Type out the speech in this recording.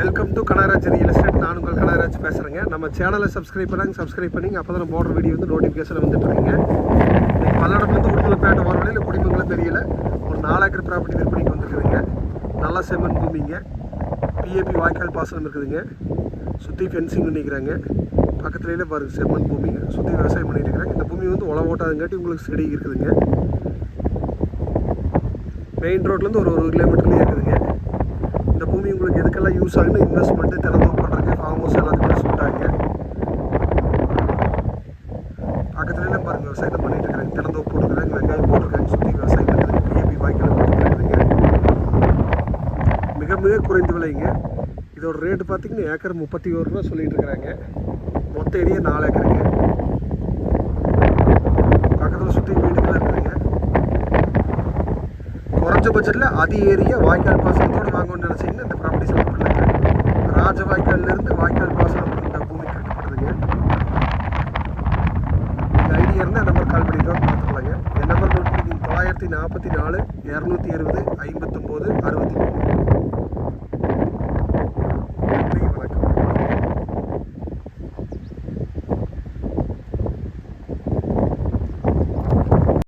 Welcome to Kanagaraj real estate நான் உங்கள் கனகராஜ் பேசுகிறேங்க நம்ம சேனலை சப்ஸ்கிரைப் பண்ணாங்க சப்ஸ்கிரைப் பண்ணிங்க அப்போ தான் போடுற வீடியோ வந்து நோட்டிஃபிகேஷன் வந்துட்டு இன்றைக்கி இன்னைக்கு பல்லடத்துலேருந்து உடுமலைப்பேட்டை போகிற வழியில் குடிமங்கலம் தெரியல. ஒரு நாலு ஏக்கர் ப்ராப்பர்ட்டி விற்பனைக்கு வந்துருக்குதுங்க. நல்லா செம்மன் பூமிங்க. பிஏபி வாய்க்கால் பாசனம் இருக்குதுங்க. சுற்றி ஃபென்சிங் பண்ணிக்கிறாங்க. பக்கத்துலேயே பாருங்கள் செம்மன் பூமிங்க. சுற்றி விவசாயம் பண்ணிட்டு இருக்கிறாங்க இந்த பூமி வந்து உழவு உங்களுக்கு செடி இருக்குதுங்க. மெயின் ரோட்லேருந்து ஒரு ஒரு கிலோமீட்டர்லேயே இருக்குதுங்க இந்த பூமி உங்களுக்கு எதுக்கெல்லாம் யூஸ் ஆகுன்னு இன்வெஸ்ட்மெண்ட்டு திறந்தோம் பண்ணுறதுக்கு ஃபார்ம் ஹவுஸ் எல்லாத்துக்குமே சொல்லிட்டாங்க. பக்கத்துலலாம் பாருங்க விவசாயத்தை பண்ணிட்டு இருக்காங்க திறந்தோப்பு போட்டுருக்காங்க வெங்காயம் போட்டிருக்காங்க சுற்றி விவசாயம் பண்ணுறது பிஏபி வாய்க்கால் போட்டுருக்காங்க மிக மிக குறைந்த விலைங்க. இதோட ரேட்டு பார்த்தீங்கன்னா ஏக்கர் முப்பத்தி ஒரு ரூபா சொல்லிட்டு இருக்கிறாங்க. மொத்த ஏரியா நாலு ஏக்கருங்க. பக்கத்தில் சுற்றி வீடுகள் இருக்குதுங்க. குறைஞ்ச பட்ஜெட்டில் அதி ஏரியா வாய்க்கால் பாசனத்தோடு வாங்கணும்னு நினச்சிங்கன்னா இந்த இருந்து வாய்க்கால் பாசனம் இந்த பூமி கட்டப்படுதுங்க இந்த ஐடியா இருந்தால் நம்பர் கால் பண்ணிட்டு பார்த்துக்கலாங்க. என் நம்பர் நோட் பண்ணிக்கிங்க தொள்ளாயிரத்தி நாற்பத்தி நாலு இரநூத்தி இருபது ஐம்பத்தொம்போது அறுபத்தி மூணு.